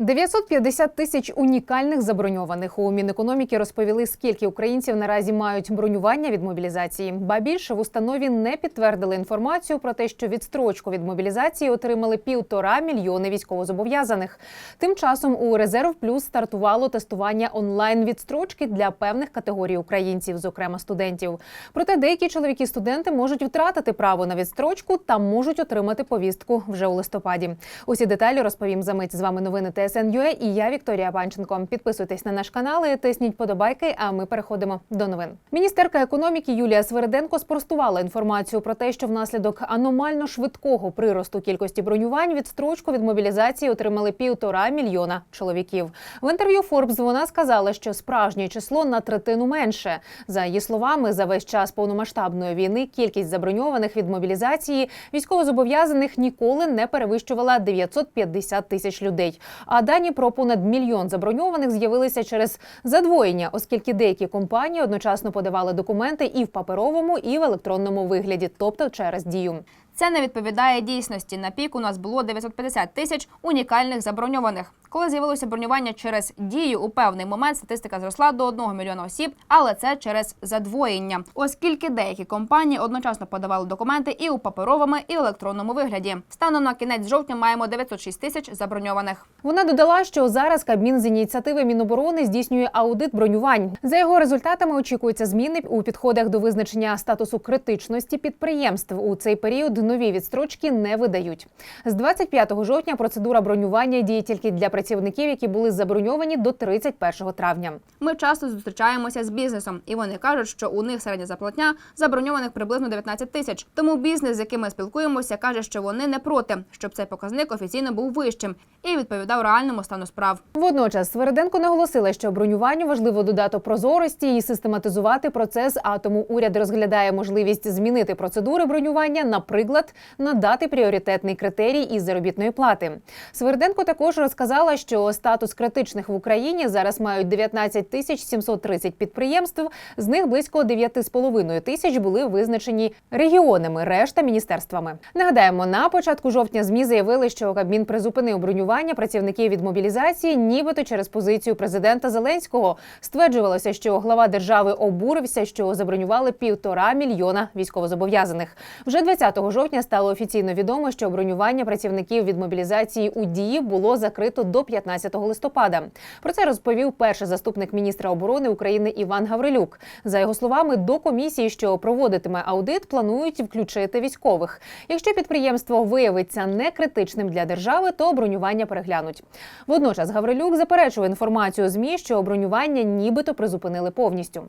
950 тисяч унікальних заброньованих у Мінекономіки розповіли, скільки українців наразі мають бронювання від мобілізації. Ба більше в установі не підтвердили інформацію про те, що відстрочку від мобілізації отримали півтора мільйони військовозобов'язаних. Тим часом у резерв плюс стартувало тестування онлайн відстрочки для певних категорій українців, зокрема студентів. Проте деякі чоловіки-студенти можуть втратити право на відстрочку та можуть отримати повістку вже у листопаді. Усі деталі розповім за мить. З вами новини ТСН.UA і я Вікторія Панченко. Підписуйтесь на наш канал і тисніть подобайки. А ми переходимо до новин. Міністерка економіки Юлія Свериденко спростувала інформацію про те, що внаслідок аномально швидкого приросту кількості бронювань відстрочку від мобілізації отримали півтора мільйона чоловіків. В інтерв'ю Forbes вона сказала, що справжнє число на третину менше. За її словами, за весь час повномасштабної війни кількість заброньованих від мобілізації військовозобов'язаних ніколи не перевищувала 950 тисяч людей. А дані про понад мільйон заброньованих з'явилися через задвоєння, оскільки деякі компанії одночасно подавали документи і в паперовому, і в електронному вигляді, тобто через дію. Це не відповідає дійсності. На пік у нас було 950 тисяч унікальних заброньованих. Коли з'явилося бронювання через дію, у певний момент статистика зросла до 1 мільйона осіб, але це через задвоєння, оскільки деякі компанії одночасно подавали документи і у паперовому, і в електронному вигляді. Станом на кінець жовтня маємо 906 тисяч заброньованих. Вона додала, що зараз Кабмін з ініціативи Міноборони здійснює аудит бронювань. За його результатами очікуються зміни у підходах до визначення статусу критичності підприємств. У цей період нові відстрочки не видають. З 25 жовтня процедура бронювання діє тільки для працівників, які були заброньовані до 31 травня. Ми часто зустрічаємося з бізнесом, і вони кажуть, що у них середня зарплатня заброньованих приблизно 19 тисяч. Тому бізнес, з яким ми спілкуємося, каже, що вони не проти, щоб цей показник офіційно був вищим і відповідав реальному стану справ. Водночас Свериденко наголосила, що бронюванню важливо додати прозорості і систематизувати процес. А тому уряд розглядає можливість змінити процедури бронювання, наприклад, надати пріоритетний критерій із заробітної плати. Свериденко також розказала, що статус критичних в Україні зараз мають 19 тисяч 730 підприємств. З них близько 9,5 тисяч були визначені регіонами, решта міністерствами. Нагадаємо, на початку жовтня змі заявили, що Кабмін призупинив бронювання працівників від мобілізації, нібито через позицію президента Зеленського. Стверджувалося, що глава держави обурився, що забронювали півтора мільйона військовозобов'язаних. Вже 20 жовтня стало офіційно відомо, що бронювання працівників від мобілізації у дії було закрито до 15 листопада. Про це розповів перший заступник міністра оборони України Іван Гаврилюк. За його словами, до комісії, що проводитиме аудит, планують включити військових. Якщо підприємство виявиться некритичним для держави, то бронювання переглянуть. Водночас Гаврилюк заперечує інформацію змі, що бронювання нібито призупинили повністю.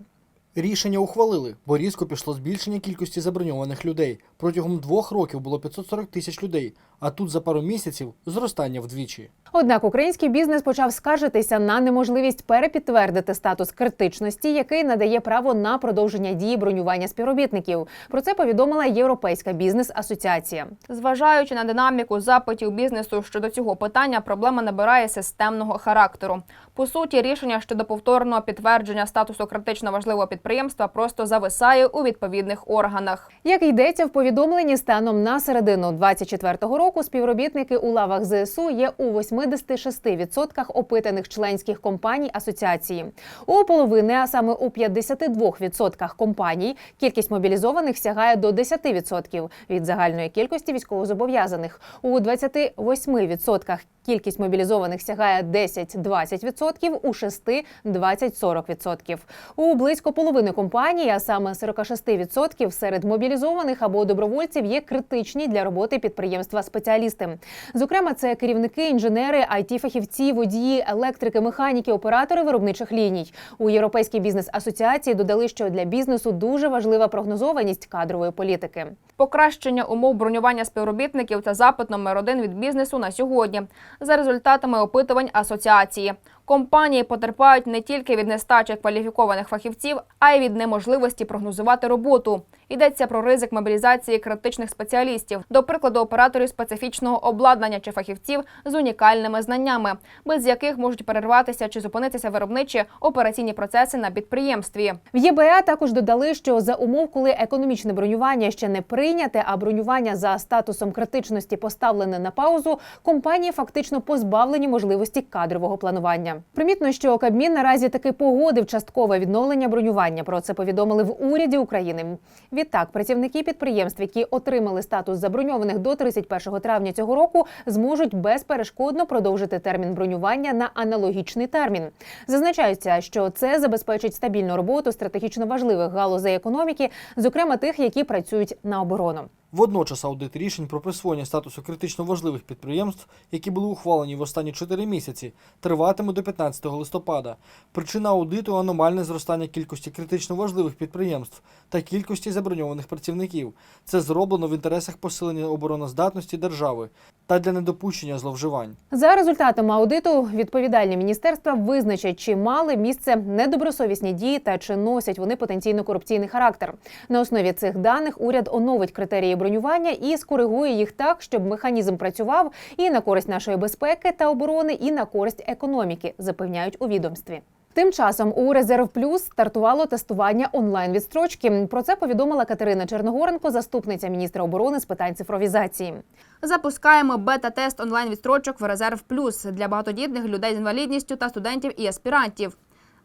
Рішення ухвалили, бо різко пішло збільшення кількості заброньованих людей. Протягом двох років було 540 тисяч людей, а тут за пару місяців зростання вдвічі. Однак український бізнес почав скаржитися на неможливість перепідтвердити статус критичності, який надає право на продовження дії бронювання співробітників. Про це повідомила Європейська бізнес-асоціація. Зважаючи на динаміку запитів бізнесу щодо цього питання, проблема набирає системного характеру. По суті, рішення щодо повторного підтвердження статусу критично важливого підприємства просто зависає у відповідних органах. Як йдеться в повідомленні, станом на середину 24-го року співробітники у лавах ЗСУ є у 86% опитаних членських компаній асоціації. У половини, а саме у 52% компаній, кількість мобілізованих сягає до 10% від загальної кількості військовозобов'язаних. У 28% кількість мобілізованих сягає 10-20%, у 6 – 20-40%. У близько половини компаній, а саме 46% серед мобілізованих або добровольців є критичні для роботи підприємства спеціалісти. Зокрема, це керівники, інженери, it фахівці водії, електрики, механіки, оператори виробничих ліній. У Європейській бізнес-асоціації додали, що для бізнесу дуже важлива прогнозованість кадрової політики. Покращення умов бронювання співробітників та запит номер один від бізнесу на сьогодні. За результатами опитувань асоціації. Компанії потерпають не тільки від нестачі кваліфікованих фахівців, а й від неможливості прогнозувати роботу. Йдеться про ризик мобілізації критичних спеціалістів, до прикладу, операторів специфічного обладнання чи фахівців з унікальними знаннями, без яких можуть перерватися чи зупинитися виробничі операційні процеси на підприємстві. В ЄБА також додали, що за умов, коли економічне бронювання ще не прийняте, а бронювання за статусом критичності поставлене на паузу, компанії фактично позбавлені можливості кадрового планування. Примітно, що Кабмін наразі таки погодив часткове відновлення бронювання. Про це повідомили в уряді України. Відтак, працівники підприємств, які отримали статус заброньованих до 31 травня цього року, зможуть безперешкодно продовжити термін бронювання на аналогічний термін. Зазначається, що це забезпечить стабільну роботу стратегічно важливих галузей економіки, зокрема тих, які працюють на оборону. Водночас аудит рішень про присвоєння статусу критично важливих підприємств, які були ухвалені в останні 4 місяці, триватиме до 15 листопада. Причина аудиту аномальне зростання кількості критично важливих підприємств та кількості заброньованих працівників. Це зроблено в інтересах посилення обороноздатності держави та для недопущення зловживань. За результатами аудиту відповідальні міністерства визначать, чи мали місце недобросовісні дії та чи носять вони потенційно корупційний характер. На основі цих даних уряд оновить критерії бронювання і скоригує їх так, щоб механізм працював і на користь нашої безпеки та оборони, і на користь економіки, запевняють у відомстві. Тим часом у Резерв Плюс стартувало тестування онлайн відстрочки. Про це повідомила Катерина Черногоренко, заступниця міністра оборони з питань цифровізації. Запускаємо бета-тест онлайн відстрочок в резерв плюс для багатодітних людей з інвалідністю та студентів і аспірантів.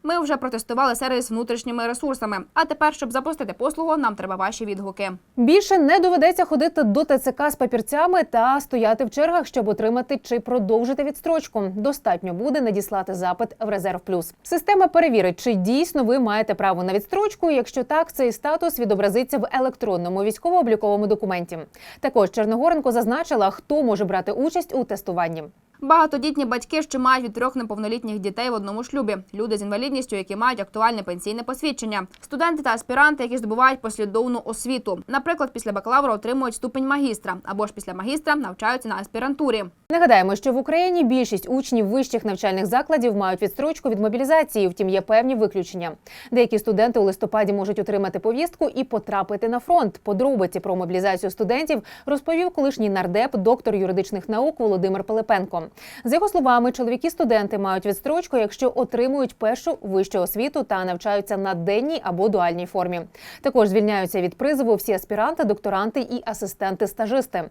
Ми вже протестували сервіс внутрішніми ресурсами. А тепер, щоб запустити послугу, нам треба ваші відгуки. Більше не доведеться ходити до ТЦК з папірцями та стояти в чергах, щоб отримати чи продовжити відстрочку. Достатньо буде надіслати запит в резерв плюс. Система перевірить, чи дійсно ви маєте право на відстрочку. Якщо так, цей статус відобразиться в електронному військово-обліковому документі. Також Черногоренко зазначила, хто може брати участь у тестуванні. Багатодітні батьки, що мають від трьох неповнолітніх дітей в одному шлюбі, люди з інвалідністю, які мають актуальне пенсійне посвідчення, студенти та аспіранти, які здобувають послідовну освіту. Наприклад, після бакалавра отримують ступень магістра або ж після магістра навчаються на аспірантурі. Нагадаємо, що в Україні більшість учнів вищих навчальних закладів мають відстрочку від мобілізації. Втім, є певні виключення. Деякі студенти у листопаді можуть отримати повістку і потрапити на фронт. Подробиці про мобілізацію студентів розповів колишній нардеп, доктор юридичних наук Володимир Пилипенко. За його словами, чоловіки-студенти мають відстрочку, якщо отримують першу вищу освіту та навчаються на денній або дуальній формі. Також звільняються від призову всі аспіранти, докторанти і асистенти-стажисти.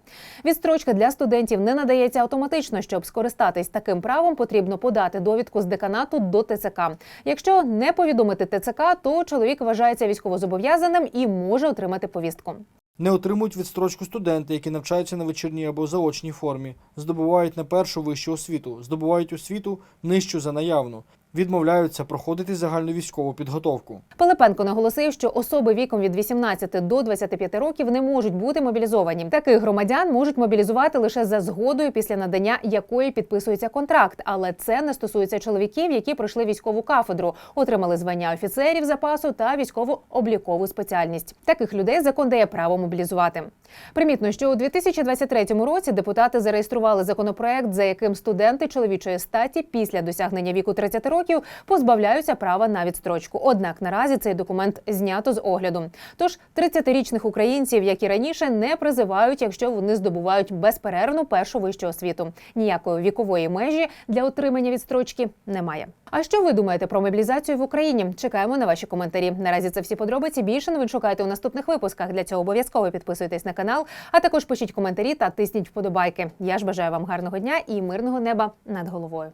Відстрочка для студентів не надається автоматично. Щоб скористатись таким правом, потрібно подати довідку з деканату до ТЦК. Якщо не повідомити ТЦК, то чоловік вважається військовозобов'язаним і може отримати повістку. Не отримують відстрочку студенти, які навчаються на вечірній або заочній формі, здобувають на першу вищу освіту, здобувають освіту нижчу за наявну, відмовляються проходити загальну військову підготовку. Пилипенко наголосив, що особи віком від 18 до 25 років не можуть бути мобілізовані. Таких громадян можуть мобілізувати лише за згодою, після надання якої підписується контракт. Але це не стосується чоловіків, які пройшли військову кафедру, отримали звання офіцерів запасу та військово-облікову спеціальність. Таких людей закон дає право мобілізувати. Примітно, що у 2023 році депутати зареєстрували законопроект, за яким студенти чоловічої статі після досягнення віку 30 років позбавляються права на відстрочку. Однак наразі цей документ знято з огляду. Тож 30-річних українців, як і раніше, не призивають, якщо вони здобувають безперервну першу вищу освіту. Ніякої вікової межі для отримання відстрочки немає. А що ви думаєте про мобілізацію в Україні? Чекаємо на ваші коментарі. Наразі це всі подробиці. Більше новин шукайте у наступних випусках. Для цього обов'язково підписуйтесь на канал, а також пишіть коментарі та тисніть вподобайки. Я ж бажаю вам гарного дня і мирного неба над головою.